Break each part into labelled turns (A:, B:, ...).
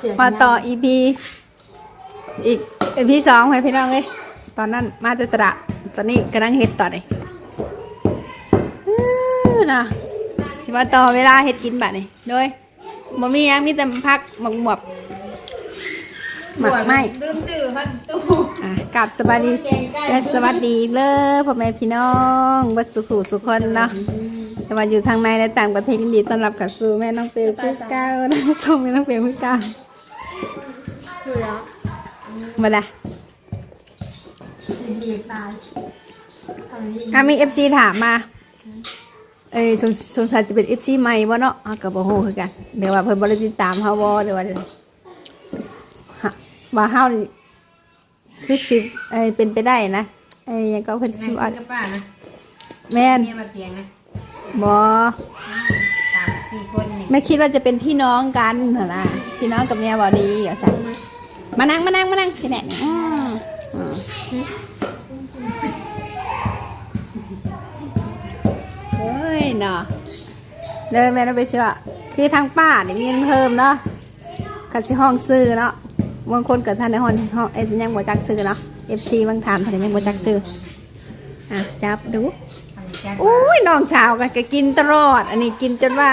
A: เสียง
B: มาต่อ EP อีก EP สองไปพี่น้องเอ้ยตอนนั้นมาแต่ตระตอนนี้กำลังเฮ็ดต่อเลยอื้อนะสิมาต่อเวลาเฮ็ดกินบัดนี่โดยบ่มีหยังมีแต่พักหมกหมวบหมักไหม
A: ลืมชื่อพันตู้
B: อะกลับสวัสดีและสวัสดีเลยพ่อแม่พี่น้องบัดสุขุสุขคนเนาะแต่ว่าอยู่ทางในและต่างประเทศยินดีต้อนรับกับสู่แม่น้องเปลวพี่เก้านะส่งแม่น้องเปลวพี่เก้า
A: คือแล้ว
B: มาละ
A: ดีตายทำนี้
B: ถ้ามีเอฟซีถามมา เอ้ยสงสงสัยจะเป็นเอฟซีใหม่บ่เนาะเอากับบ่ฮู้คือกัน เดี๋ยวว่าเพิ่นบ่ได้ติดตามเฮาบ่เดี๋ยวว่าเดี๋ยวฮะว่าเฮานี่คือสิเอ้ยเป็นไปได้นะเอ้ยยังก็เพิ่น
A: แม่
B: สิว่า
A: กับป้านะ
B: แม่น
A: เมียมาเตียงนะ
B: บ่
A: สี่คนนี่
B: ไม่คิดว่าจะเป็นพี่น้องกันหั่นน่ะพี่น้องกับเมียบ่ดีอย่าสั่นมานั่งมานั่งมานั่งพี่แหน่อืออือเฮ้ยเนาะเลยแม่ต้องไปเชื่อคือทางป้าเนี่ยมีเงินเพิ่มเนาะคัดสิห้องซื้อเนาะบางคนเกิดท่านในห้องห้องเอ็ยังบ่จักซื้อเนาะ FC บางถามท่านยังบ่จักซื้ออะจับดู อุ้ยน้องสาวกันก็กินตลอด อันนี้กินจนว่า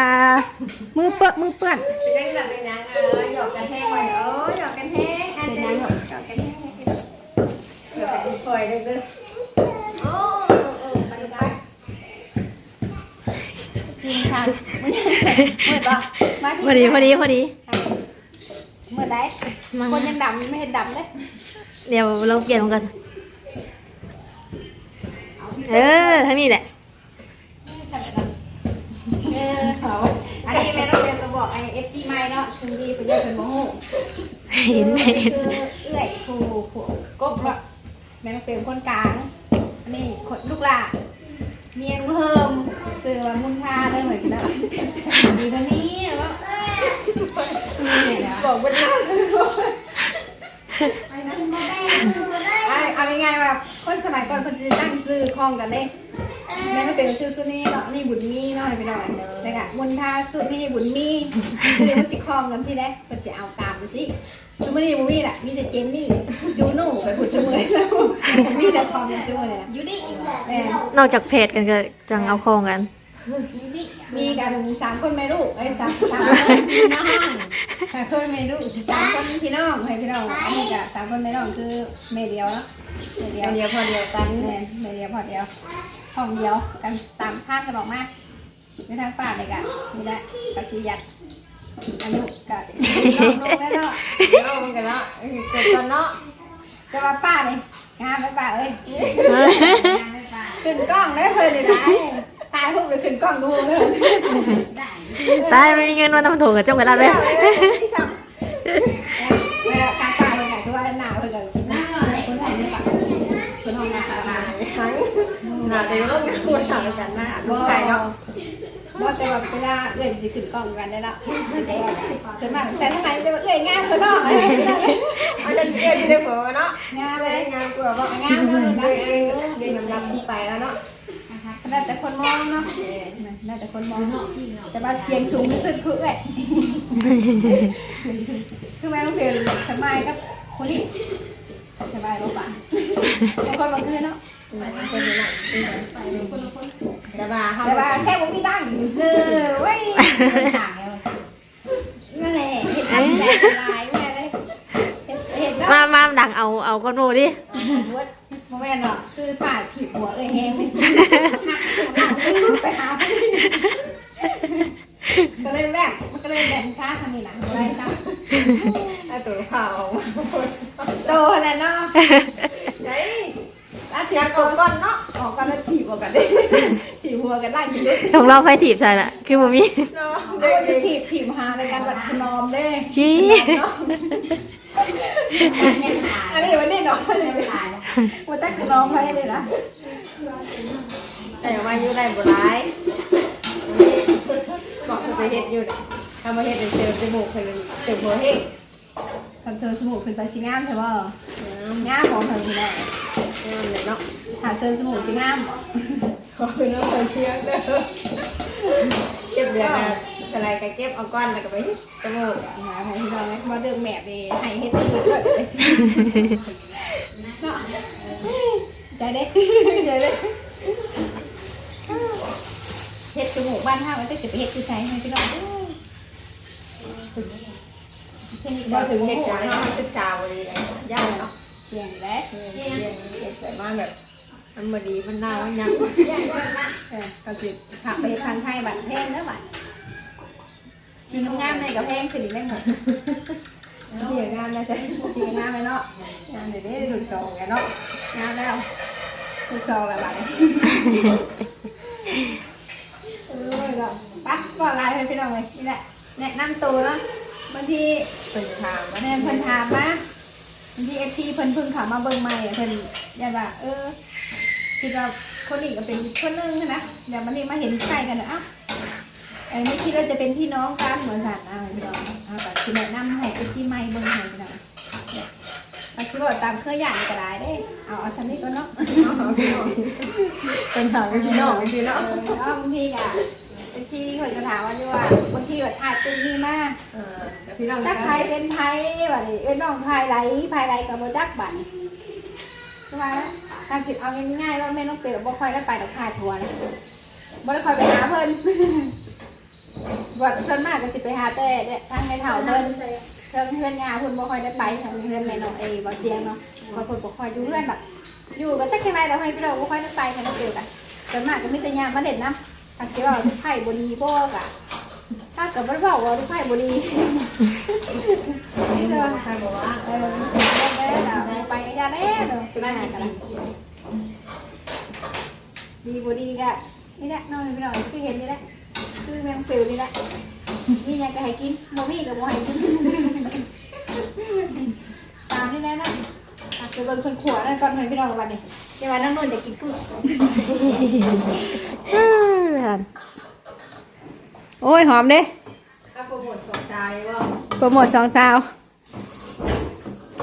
B: มือเปื้อนมือเปื้อนเป็นยังไงเป็นยังเออหยอกกันแห้งไว้เออหยอกกันแห้งอันนี้หยอกกันแห้งหยอกกันปล่อยเลยเด้อโอ้เออเออไปไปกินค่ะมื้อนี้ปะมา
C: พอดีพอดีพอดี
B: เมื่อได้คนยังดำไม่เห็นดำเลย
C: เดี๋ยวเราเปลี่ยนกันเออทั้งนี้แหละ
B: เออเขาอันนี้แม่ต้องเรียนก็บอกไอ้เอฟซีไม่เนาะซึ่งดี เป็นเรื่องเป็นโมโห
C: เห็นไหม
B: คือเอื้อยครูผู้กบว่าแม่ต้องเป็นคนกลางอันนี้คนลูกหลานเมียนเพิ่มเสือว่ามุนพาเลยเหมือนกันนะดีกว่านี้ว่าบอกว่าน่าเอาง่ายๆว่าคนสมัยก่อนคนจะตั้งซื้อคลองกันเลยแม่ต้องเป็นชื่อสุนี่เนาะนี่บุญมีเนาะไปหน่อยเลยค่ะมุนทาสุนี่บุญมีซื้อมันสิคล้องกันที่ได้มันจะเอาตามไปสิซูมารีมูวี่แหละมีแต่เจนนี่จูโน่ไปพูดชั่วโมงเลยแล้วมีแต่ความเป็นชั่วโมงเลยนะ
A: ยูดิอีก
B: แม่
C: นอกจากเพจกันก็จังเอาคองกัน
A: ยูดิ
B: มีกันมีสามคนแม่ลูกไอ้ยสามสามคนพี่น้องสามคนแม่ลูกสามคนพี่น้องให้พี่น้องอันนี้ก็สามคนแม่น้องคือแม่เดียวเนาะแม่เดียวเดียวพอเดียวกันแม่แม่เดียวพอเดียวห้องเดียวกันตามคาดกันออกมา ในทางฝ่าเลยกะนี่แหละกับชียัดอายุกับน้องๆแล้วเนาะน้องกันเนาะเออเกิดก่อนเนาะแต่ว่าป้าเลยงามไหมป้าเอ้ย
A: ไม่ป้า
B: ขึ้นกล้องได้เพลินเลยนะตายพวกเลยขึ้นกล้องดูเลย
A: ได้
C: ตายไม่มีเงินวันน้ำถูกกับจ้องเวลาเลย
B: ที่สับเวลาการตายเลยคือว่าหนาวเพื่อนกัน
A: นั่งก่อนเลยคนไทยไม่ปัก
B: ส่วนห้องน้ำตาย
D: ทั้งหนาเดียวเราควรถามกันนะ
B: บ่เนาะ บ่แต่ว่าเวลาเอื้อยจะขึ้นกล้องกันได้ละส่วนมากแต่ทั้งไหนจะเอื้อยงามเพื่อนน้องอะไร
D: เอาจะเรียนที่เดียวกันเนาะ
B: งามเลย
D: งานกว่าว่างา
B: มเลยนะ
D: เรียนลำที่ไปแล้วเนาะ
B: น่าแต่คนมองเนาะน่าแต่คนมอง
A: เนาะ
B: แต่ว่าเสียงสูงที่สุดคือเอ้ยคือแม่ต้องเรียนสบายกับคนนี้สบายบ่ป่ะบางคนบางคืนเนาะ
D: คนนี้น่ะ จะมาท
B: แต่ว่าแค่ผมมีตังค์ซื้อเว้ย
A: ไม่ต่างเลย
B: นั่นแหละเห็ดอันแหละลายแม่เลยเห็ดเห็ดเนาะ
C: มามาดังเอาเอาคนโมดิ
B: โมแม่นเนาะคือป่าถีบหัวเอ้ยแห้งเลยไปหาก็เลยแบบมันก็เลยแบบช้าทำนี่หลังอะไรช้าำ
D: ไอ้ตัวเผา
B: โตแล้วเนาะ
D: ไหน
B: แล้วถีบออกก่อนเนาะ ออกก่อนแล้วถีบออกกันดิถีบหัวกันล่างถีบด้วย
C: ของเราไฟถีบใส่ละคือผมมี
D: เนาะ
B: โดนถีบถีบหาในการบัดขนอมเด้
C: ขี้
A: ไม่ตาย
B: อันนี้วันนี้เนาะ
A: ไม่ตาย
B: ว่าจะขนอมไปเลยนะ
D: แต่ว่าอยู่ในโบราณบอกไปเห็ดอยู่ทำมาเห็ดเป็นเซลล์จมูกเป็นเซลล์หัวเห็ด
B: ทำเสริมสมุกเป็นไปสีงามใช่ป่ะงามของเธอพี่น้อง
D: งามเลยเนาะ
B: หาเสริมสมุกสีงาม
D: ขอบคุณน้องเชื่อเลยเก็บเดือนอะไรก็เก็บเอาก้อนแล้วก็ไปจมูก
B: หาให้พี่น้องเลยมาเดิมแมบนี่ให้เฮ็ดจมูกด้วยเนาะใจเด้ใจเด้เฮ็ดจมูกบ้านห้ามันจะจะไปเฮ็ดคือใช้ให้พี่น้อง เอ้ยเพิ่นนี่
D: บ่
B: บ่
D: ถึงเห
B: เฮ็ด
D: ตุ
B: จั
D: การณ์
B: เนาะ
D: เนาะศึกษาบ่ดีเลยยากเนาะ
B: เสียงแล้ว
D: เสียนเก็บแต่มาแบบมันบ่ดีมันน่ามันยัง
B: ก็สิขับไปทางไทยบัตรแพงแล้วบัตรสีงามในกับแพงขึ้นอีกได้หมด
D: เหี่ยงานนะจ๊ะ
B: สีงามเลยเนาะงามเดี๋ยวได้ดูดสองกันเนาะงามแล้วดูดสองแล้วบัตรเออเนาปั๊บก็ไลน์ให้พี่น้องเลยนี่แหละแนะนำตัวเนาะ บางที
D: เป็นทาง
B: วันนี้เพิ่นถามมาบางทีเอฟซีเพิ่นเพิ่งเขับมาเบิ่งใหม่อะเพิ่นอยากว่าเออคิดว่าคนนี้ก็เป็นคนนึงนะเดี๋ยวมันนี่มาเห็นใครกันนะอ้าวเออไม่คิดว่าจะเป็นพี่น้องกันเหมือนกันนะพี่น้องอ้าวแต่คือแนะนำให้เอฟซีใหม่เบิ่งให้พี่น้องเนี่ยเอาคือว่าตามเคยอย่างก็ได้เด้เอาเอาสันนี้ก็เนาะ
D: เป็นทางพี่น้องพี่น้อง
B: เออเอาบางทีก็ เอฟซีเพิ่นก็ถามว่าอยู่ว่าบางทีแบบอาจเป็นนี่มาก
D: เออแต่พี่น้อง
B: จักไทยเป็นไทยบัดนี้เอ้ยน้องไทยไรไทยไรกับบ่จักบัดนี้ใช่ไหมทางสิเอาง่ายๆว่าแม่น้องเต๋อบ่ค่อยได้ไปดอกพายทัวร์นะบ่ได้ค่อยไปหาเพิ่นบัดส่วนมากก็สิไปหาแต่เนี่ยทางในเฒ่าเพิ่นเพิ่นเพื่อนยาเพิ่นบ่ค่อยได้ไปทางเพื่อนแม่น้องเอบ่เสียงเนาะเพราะเพิ่นบ่ค่อยอยู่เพื่อนแบบอยู่ก็จักจังได๋แล้วให้พี่น้องบ่ค่อยได้ไปทางน้องเต๋อกันส่วนมากก็มีแต่ยามมาเล่นน้ำ ทางสิว่าลูกไผ่บดีบ่กะถ้าเกิดบ่ได้บอกว่าลูกไผ่บดีนี่เด้อ
D: ใครบอกว่า
B: เออเด้อเด้อไปกันยาเด้อเด้อไป
A: บ้าน
B: หา
A: กิน
B: กัน
A: กิน
B: ดีบ่ดีก็นี่แหละน้อยพี่น้องคือเห็นนี่แหละคือแมงฟิวนี่แหละมีหยังก็ให้กินบ่มีก็บ่ให้กินตามนี่แหละนะอะไปเบิ่งคนขวนั่นก่อนให้พี่น้องวันนี้เดี๋ยวว่าน้องนนท์จะกินกุ้ง โอ้ย หอมเด้
D: ถ้าโปรโมทสองใจว่า
B: โปรโมทสองสาว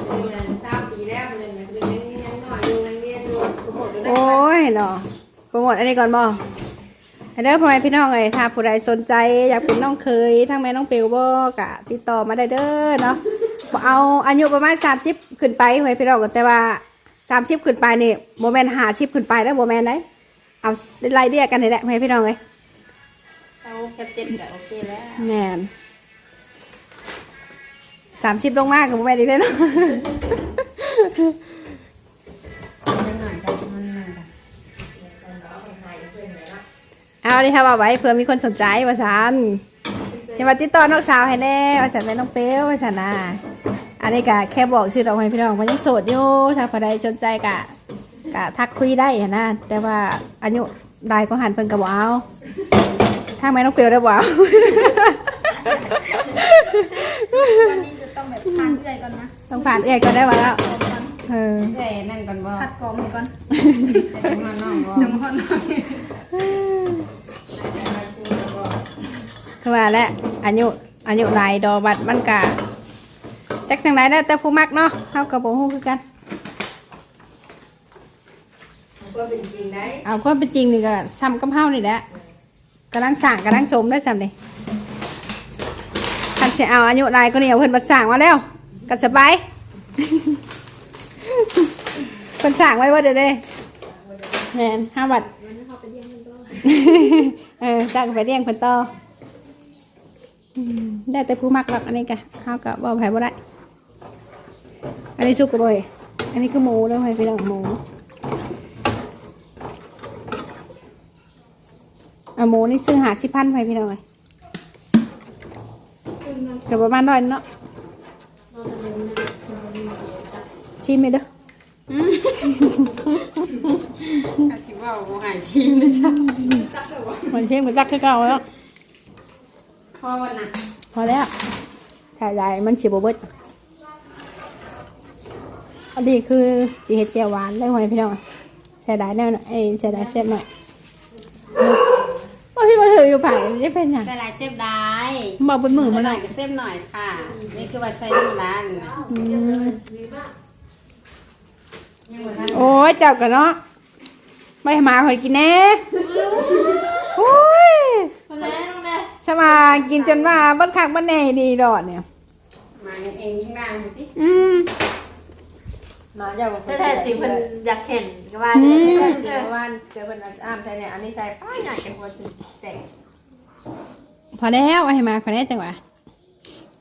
D: เดือนสามปีแล้วเลยเนี่ยคือยังยังหน่อยอยู่ยังเรียนอยู่โปรโมทอยู่ได้
B: โอ้ยเนาะโปรโมทอันนี้ก่อนบ่ให้เด้อพ่อแม่พี่น้องเอ้ยถ้าผู้ใดสนใจอยากเป็นน้องเคยทั้งแม่น้องเปียวบ่ก็ติดต่อมาได้เด้อเนาะบ่เอาอายุประมาณ30ขึ้นไปพ่อแม่พี่น้องแต่ว่า30ขึ้นไปนี่บ่แม่น50ขึ้นไปแล้วบ่แม่นได้ เอาไล่เรียกกันนี่แหละพ่อแม่พี่น้องเอ้ย
A: เอาแค่เจ็ดก็โอเคแล้ว
B: แม่น30ลงมากก็บ่แม่นอีกแล้วเนาะ
A: ยังหน่อยได้มันหนึ่ง
B: เอาดิค่ะว่าไว้เผื่อมีคนสนใจว่าซันอย่ามาติดต่อน้องสาวให้แน่ว่าสันเป็นน้องเป้วว่าสันนะอันนี้กะแค่บอกชื่อเราให้พี่น้องมันยังโสดอยู่ถ้าผู้ใดสนใจกะ กะทักคุยได้หั้นนะแต่ว่าอายุได้ก็หันเพิ่นกะบ่เอาถ้าไม่น้องเป้วได้บ่เอา
A: วันนี้จะต้องแบบทานเอื่อยก่อนนะ
B: ต้องผ่านเอื้อยก็ได้ว่าแล้วเออ
A: เอื่อยนั่นก่อนบ่
B: คัดกรองก่อน
A: ไปจังหวัดน้องบ่
B: จังหวัดคือว่าและอายุอายุหลายดอกบัตรมันกะจักจังไรแล้วแต่ผู้มักเนาะเฮากับบ่ฮู้คือกัน
D: ก็เป็นจริงได้
B: เอาความเป็นจริงนี่ก็ซ้ำกับเฮานี่แหละกำลังสั่งกำลังสมได้ซ้ำนี่คันสิเอาอายุหลายก็เนี่เอาเพิ่นมาสั่งมาแล้วก็สบาย เพิ่นสั่งไว้ว่าเด้อเด้แมนห้าบาทเออจ้างไปเลี้ยงเพิ่นต่ออืมได้แต่ผู้มักหรอกอันนี้กะเฮาก็บ่ไผบ่ได้ อันนี้สุกเลยอันนี้คือหมูแล้วให้พี่น้องหมูเอา หมูนี่ซื้อหาสิพันไปพี่น้องเลยก็ประมาณร้อยเนาะชิมไหมเด้อ
A: คิดว่าบ่หายชิมเลยจ้ะ
B: มันชิมกับจักคือเก่าแล้ว
A: พอวันน่ะ
B: พอแล้วถ่ายใหญ่มันสิบเบิดอันนี้คือจีเห็ดเจียวหวานได้ไหมพี่น้องใส่ได้แน่หน่อยเอ้ยใส่ได้เสียบหน่อยว่าพี่มา ถืออยู่ผ่านจะเป็นหยัง
A: ใส่หลายเซฟได้
B: บอกบนมือ
A: ใส่
B: มา
A: ห
B: ห
A: น่
B: น่
A: อ
B: อยย
A: ก็เซฟหน่อยค่ะ นี่คือว่าใส่น้ำร้าน
B: อืม
A: ยังบ่ทัน
B: โอ้ยจับกันเนาะไม่ให้หมาคอยกินแน่โอ้ย
A: มาแล้วแม่
B: สมากินจนว่าบัดคักบัดแน่ดีดอดเนี่ย
A: มาเองยิ่งดังสิ
B: อืม
D: มาเจ้าบอก
C: แต่แท้จริงเพิ่นอยากเห็นก็ว่า
B: อื
C: เด้
B: ม
D: เดี๋ยววันเจอเป็นอ้ามใช่เนี่ยอันนี้ใส่ป้ายใหญ่กันหัวจุดแตก
B: พอแล้วเอาให้มาคนนี้จังหวะ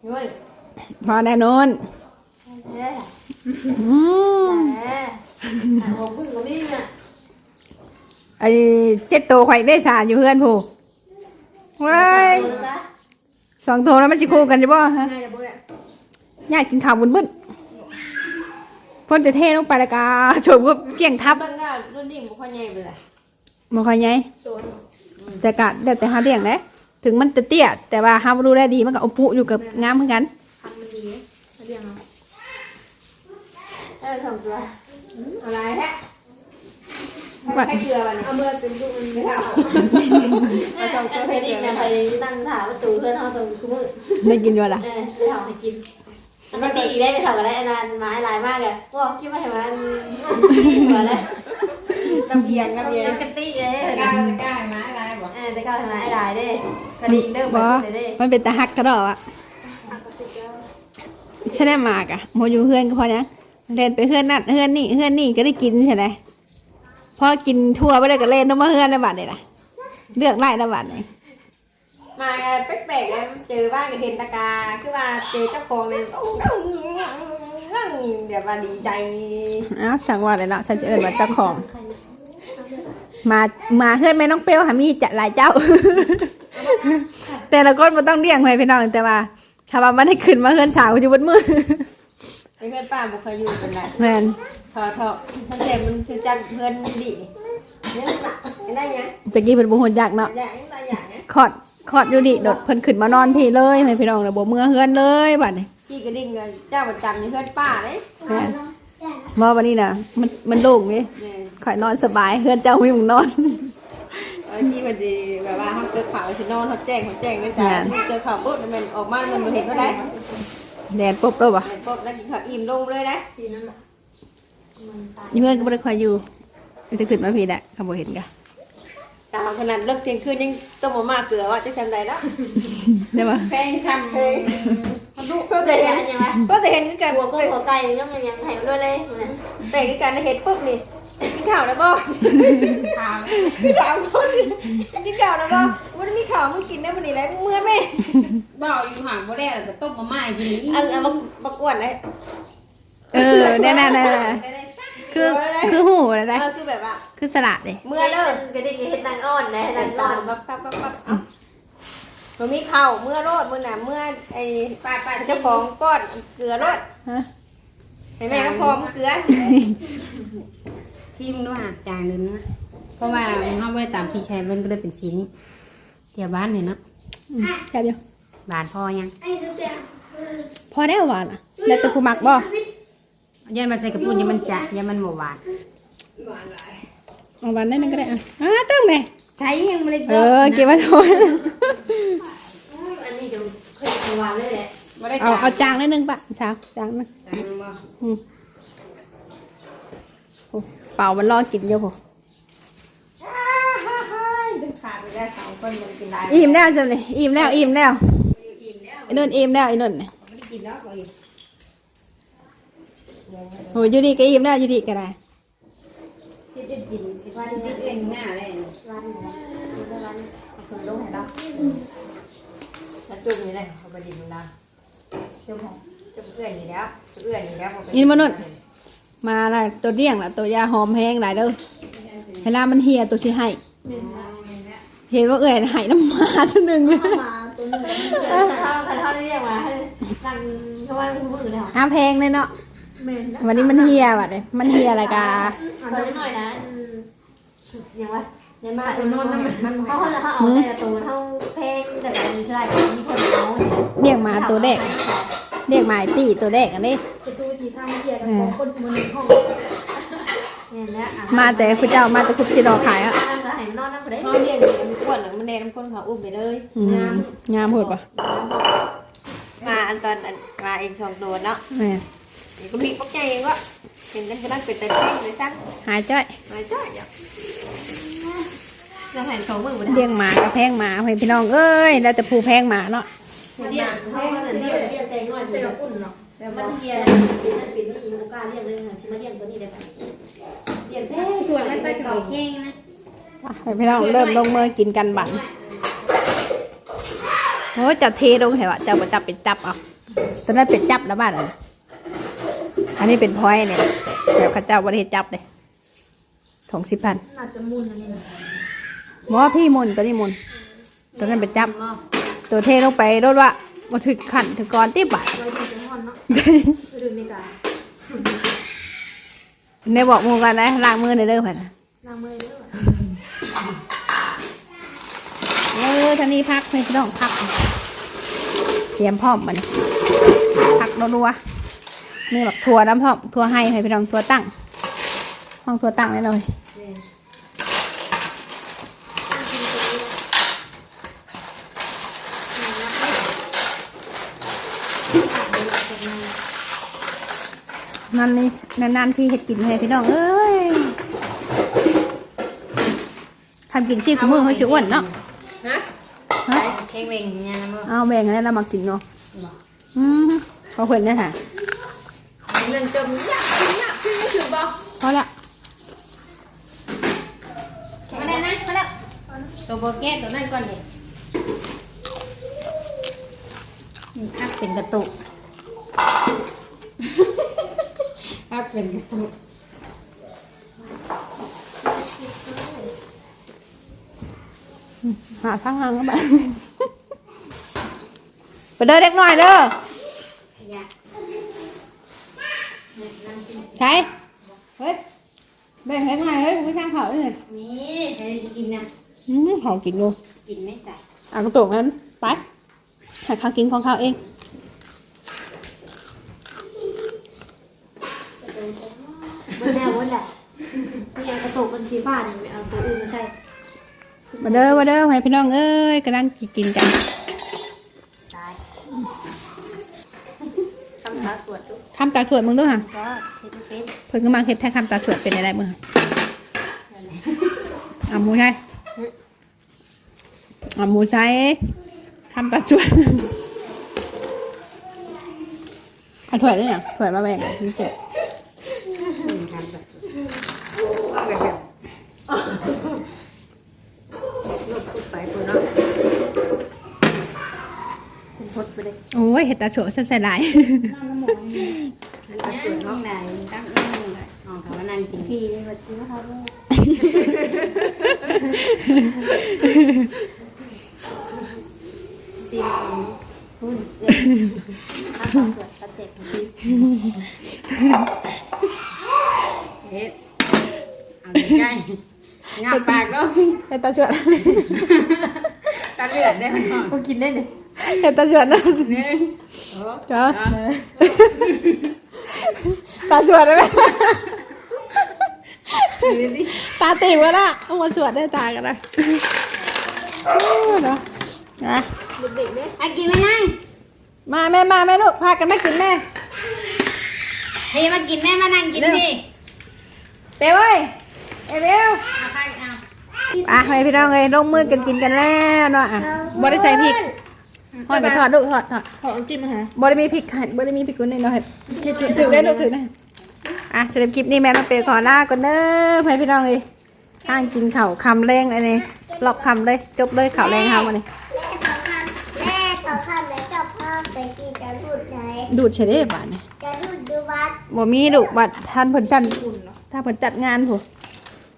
D: เงิน
B: พอแล้วนูน
C: เด้อ
B: อืม
C: แหมอะบ่พึ่งก็มีน่ะ
B: ไอ้เจ็ดโตวข่อยได้สารอยู่เพื่อนผู้เว้ย
C: ดูนะจ๊ะ
B: สองโตวแล้วมันจะคู่กันจะบ่ฮะ
D: ง่ายจะบ่เนี่ย
B: อยากกินข้าวบุญบึ้น พ่นจะเทลงไปแล้วก็โฉบก็เกี่ยงทับ
D: เบิ่งก็รุ่นนี้บ่ค่อยใหญ่ไปเลย
B: บ่ค่อยใหญ่
D: ตัว
B: แต่กะเดี๋ยวแต่หาเลี้ยงนะถึงมันจะเตี้ยแต่ว่าหาดูแลดีมันก็เอาปุอยู่กับงามเหมือนกัน
C: ทำมันดีเรียงเอาเออทำตัว
D: อะไรแท้ให้เกลือวันนี้
C: เอาเมื่อเป็นลูกมัน
D: ไม่เอาเอาสองตัวให้
C: ให้
D: เก
C: ดี
D: ลือ
C: นะ
D: นะ
C: ไปตั้งถามประตูเพื่อนเฮาตรงคือมือ
B: ได้กินอยู่ล่ะ
C: เออไปทำให้กิน ปกติอีกได้ไปทำกันได้นานไม้ลายมากเลยว่าคิดว่าเห็นมันเหมือนเลย
D: ลำเอียงลำเอียง
C: กันตี้เลย
A: กล้าจะกล้ามาอะไรบอก
C: เออจะก้าวเห็นไม้ลายเด้กระดิ่งเริ่ม
B: บ่
C: เลยเด้
B: มันเป็นตาฮักกระดอกอะใช่ได้มากอะโมอยู่เฮือนก็พอนะเล่นไปเฮือนนั่นเฮือนนี่เฮือนนี่ก็ได้กินใช่ไหมพอกินทั่วไปเลยก็เล่นน้ำมาเฮือนในบัดเลยล่ะเลือกไล่ในบัดเลย
D: มาแปลกๆนะเจอบ้านกับเห็นตะกาคือว่าเจอเจ้าของเลยต้องต้องเดี๋ยวว่าดีใจ
B: อ้าวสั่งว่าเลยเนาะฉันจะเอิญว่าเจ้าของ มามาเฮือนแม่น้องเปรี้ยวหามีจะหลายเจ้า แต่ละคนมันต้องเลี้ยงไว้พี่น้องแต่ว่าชาวบ้านมันให้ขึ้นมาเฮือนสาวอยู่บนมือ
D: ไอ้เพื่อนป้าบุเคยอยู่เป็นไร
B: แมน
D: ทอทอมันเจ็บมันคือจังเพื่อนดีเนี่ยสะได้ยัง
B: ตะกี้เป็นบุญยักษ์เนาะ
D: อย่างไรอย่างนี้
B: ขอด ขอดอยู่ดิโดดเพิ่นขึ้นมานอนพี่เลยให้พี่น้องเลยบ่เมื่อเฮือนเลยบัดนี้
D: จี้กระดิ่งเจ้าประจำในเพื่อนป้าเลย
B: แม่นบ่วันนี้น่ะมันมันโล่งเด้ข่อยนอนสบายเฮือนเจ้ามีหมุงนอน
D: ที่มันดีแบบว่าเขาเจอข่าวสินอนเขาแจ้งเขาแจ้งด้วยจ้ะเจอข่าวปุ๊บมันออกมามันมาเห็นเขาได้
B: แดดปุ๊บแล้วบ่
D: เห็นปุ๊บแล้วกินข้าวอิ่มลงเลยนะ
C: ทีนั้นมันตาย
B: อยู่เฮือนก็บ่ได้ค่อยอยู่มันจะขึ้นมาพี่แหละเขาบ่เห็นกะ
D: กาวขนาดเลิกเที่ยงคืนยังต้มมาม่าเกลือว่าจะจำได้แล้ว
B: ได้บ่
A: แพงทำเพลง
D: ก็จะเห็น
C: ยังไง
D: ก็จะเห็นคือกัน
C: หัวกุ้งหัวไก่ยังยังยังไข่ด้วยเลย
D: แบ่งคือกันเห็นปุ๊บนี่กินข้าวแล้วบ่
A: ถาม
D: พี่ถามคนกินข้าวแล้วบ่วันนี้มีข้าวมึงกินได้วันนี้แล้วเมื่อไหม
A: บอกอยู่ห่างบ่ได้แล้วก็ต้มมาม่ากินนี่
D: อันอันมาประกวดเลย
B: เออแน่ๆๆ
A: ได้ได้สัก
B: ๆ คือคือหูอะไรได้
D: เออคือแบบว่า
B: คือสลัดเด้
D: เมื่อเลิก
C: กระดิ่งเห็ดนางอ่อนนะ
D: นั่
C: นาง
D: น
C: อ่
D: ก่
C: อ
D: อนนปั๊บปั๊บปั๊บปั๊บเอ้ามันมีข้าวเมื่อโรดเมื่อน่ะเมื่อไอ้
A: ป้าป้า
D: เจ้าของป้อนเกลือโรด
B: ฮะ
D: ให้แม่ก็พอมเกลือ
A: ชิมด้วยหาจางนึงนะเพราะว่าเขาไม่ได้ตามพี่ชายมันก็เลยเป็นสีนี้เที่ยวบ้านเนี่ยเนาะ
B: อืมแค่เดียว
A: บานพอยัง
B: พอได้หวานอะแล้วแต่ผู้มักบ่
A: ยันมาใส่กระปุกยันมันจะยันมันหมหวาน
B: เอาหวานได้นึงก็ได้อะอ่าตึ้งเลย
A: ใช้ยังไม่ได้
B: เออเก็บไว้โทษ
C: อันนี้จะเคยทำวันเลยแหละ
A: ไม่ได้
B: เอาเอาจางได้นึงปะเช้าจางนึง
A: จางบ่
B: โอ้เป่ามันรอกินเยอะพอ
A: ขาดไปได้สองคนมันกินได้
B: อิ่มแล้วจ้ะเลยอิ่มแล้วอิ่มแล้ว
A: อิ่มแล้ว
B: ไอ้นุ่นอิ่มแล้วไอ้นุ่นเนี่ย
A: ไม่ได้กินแล้วก็อิ่ม
B: โอ้ยอยูดีก็อิ่มแล้วอยูดีก็ได้
A: ที่จะกินวันนี้เล่นหน้าเลย
C: วันวันคนลงไหนบ้าง
D: ถ้าจุ่มนี่เลยเขาไปดินมันละจุ่มของจุ่มเอื้อนอยู่แล้วเอื้อนอยู่แล้ว
B: อินมานุ่นมาละตัวเดี่ยงละตัวยาหอมแห้งหลายเด้อเวลามันเหี่ยตัวชิให้เห็นว่าเอื่อยใหายน้ำมาตัวหนึ่งเลย
C: มาตัวนึงถ้าถ้าเรียกมาให้นั่งเพราะว่ามันมือเลยค่ะ
B: อาแพงเลยเนาะ วันนี้มันเหี่ยว่ะเนี่ยมันเหี่ยอะไรกา
C: ตัวนิดหน่อยนะยังไงยังมาเป็นนอนมันเขาเขาจะเขาเอาแต่ตัวเท่าเพลงแต่มีใช่มีคนเอา
B: เรียกมาตัวแรกเรียกมาไอ้ปี้ตัวแรกอันนี้
C: จะดูทีท่าเทียนของคนสมุนห้องเนี่ยนะ
B: มาแต่คุณเจ้ามาแต่คุณที่รอขายอะ
C: นั่งหายนอนนั่งได้
D: เขาเรียนอยู่มันขวดหรือมันแดงน้ำข้นเขาอุ้มไปเลย
B: อืมงามโหดปะ
D: มาอันตอนอันมาเองชองโดนเนาะ
B: แม่
D: ก็มีปักใจเองว่าเห็นกันก็นั่งเป็นแต่เต้นเลยจัง
B: หายจ้อย
D: มาจ้าอย่า
C: จะถ่ายสองมือบ่ได้
B: เลี้ยงหมากับแพงหมาให้พี่น้องเอ้ยแล้วแต่ผู้แพงหมาเนาะ
C: เรียกเขาเรียกเรียกใจง่อยเสียอุ่นเนาะมันเฮียมันปิดมันอีโอกาเรียกเลยค่ะชิมาเรียกตัวนี้ได้ไหมเรียกแท้
A: สวยมันใส่กระบอกแข้งนะ
B: ให้พี่น้องเริ่มลงมือกินกันบันโอ้ยจะเทลงเหรอจะบ่จับเป็นจับเอาตอนนั้นเป็นจับแล้วบ้านอะนะ อันนี้เป็นพลอยเนี่ยแบบเข้าเจ้าบริเทจับเลยถงสิบพัน
C: น่าจะมุนอันนี้นะ
B: หมอพี่มุนตัวนี้มุนตัวนั้นเป็นจับ ตัวเทลงไปรถว่ามาถึงขันถึงก่อนที่บาท
C: เราจะห่อนเนาะไปดูมีการ
B: ในบอกหมูกันนะล้างมือในอยเด้อผ่นนะ
C: ล้างมือด้วย
B: เออท่านี้พักไม่ต้องพัก เตรียมพร้อมมันพักรัวๆ นี่แบบทัวน้ำพร้อมทัวให้ให้พี่น้องทัวตั้งห้องทัวตั้งได้เลยนั่นนี่นานๆที่เห็ดกินให้พี่น้องเอ้ยทำกินที่ขมือเขาจะอ้วนเนาะ
D: ฮะ
B: ฮะ
A: แข้งเวงเนี่ยนะมึง
B: เอาแบ่งให้เรามากินเนาะอืมพอเพื่อนเนี่ยค่ะ
D: เงินจมยากกินยากพี่ไม่ถือบ่
B: พอละ
A: มาได้นะมาแล้วตัวโบแก้ตัวนั่นก่อนเด็นี่ครับเป็นกระตุกครับเป็นกระตุก
B: หาทางหางก็แบบไปเด้อเด็กหน่อยเด้อ ใช่เฮ้ยแบ่งให้หน่อยเฮ้ยไม่ทางเขาเลย
A: นี่ใครจะกินนะ
B: อืมเขากินดู
A: กินไม่ใส่
B: อะกระตุกนั้นไปให้เขากินของเขาเอง
C: มันแนววันแหละนี่กระตุกเป็นสีฟ้านี่เอาตัวอื่นมาใส่
B: มาเด้อมาเด้อให้พี่น้องเอ้ยกำลังกินกัน
A: ตาย
C: ทำขาตรวจดู
B: คำตาสวดมึงด้วยค่ะ
C: ก็เห็นเฟซ
B: เพิ่งก็มาเฮ็ดแท้คำตาสวดเป็นอะไรมึงอะหมูใช่อะหมูใช่คำตาสวดเอาถ้วยได้ยังถ้วยมาแบ่งนี่เจ็บ
D: ลูกพูดไปเพิ่นเนาะ
C: เป็นพดไปเลย
B: โอ้ยเห็ดตาสวดใส่หลาย
A: มันก็สวยเนาะได้ตั้งนั่งเลย อ๋อเขามานั่งกิน
C: ทีนี่แบบจริงนะคะลูกซีหุ่นเด็กข้าวสวยกระเจ็บที
A: เฮ็ดเอาใกล้งับปากด้วย
B: เห็ดตาสวด
A: ตาเลือดได้มันหอม
C: ก็กินได้เลย
B: เห็ดตาสวดนะ
A: หนึ่ง
B: จ้าตาสวดได้ไหม ตาตีวะน่ะเอามาสวดได้ตากันนะโอ้เนาะอะ
C: เด็กๆเนี่ย
A: ไอ้กินไหมนั่ง
B: มาแม่มาแม่ลูกพากันมากินแม่
A: เฮ้ยมากินแม่มานั่งกินดิ
B: เปเว้ยเอเบล
A: เอาไปเอา
B: อะให้พี่น้องเลยลงมือกันกินกันแล้วเนาะอะบ่ได้ใส่พริกทอดไปทอดลูกทอดทอด
C: ขอน้ำจิ้มมาหา
B: บ่ได้มีพริกหั่นบ่ได้มีพริกกุ้นในเนาะเฮ็ดถือได้ลูกถือได้ อะสำหรับคลิปนี้แม่น้องเปขอลาก่อนเด้อให้พี่น้องเลยทางกินข้าวคำแรงอันนี้รอบคำเลยจบเลยข้าวแรงเฮาวันนี้
E: แม่เขาทำแล้วจะพ่อไปกินกระดูดไหน
B: ดูดเฉยได้บาดนี่
E: กระดูดดูวัด
B: บ่มีลูกบัดท่านเพิ่นจัดถ้าเพิ่นจัดงานผู้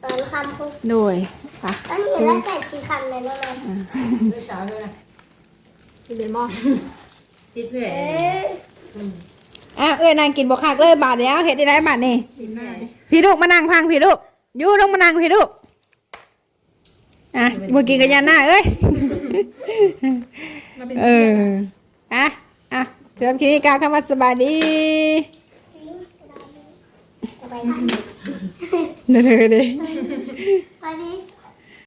E: ตอนคำพุก
B: โดยค่ะ
E: ตอนเห็นแล้วแจกชีคำเลยนะแม่
D: ลูกสาวเท่านั้น
C: กินเลยหม้อ
A: ติดเพื่อน
E: เออ
B: อะเอ้ยนางกินบ่คักเลยบาดแล้วเฮ็ดได้ไรบาดนี่
A: กินแม่
B: พี่ลูกมานั่งพังพี่ลูกอยู่ลงมานั่งพี่ลูกอะบ่กินกันยันหน้าเอ้ยเอออะอะเสริมคีกล่าวคำว่าสบายดี
E: จะไปไหน
B: เดี๋ยวๆดิ
E: วันนี้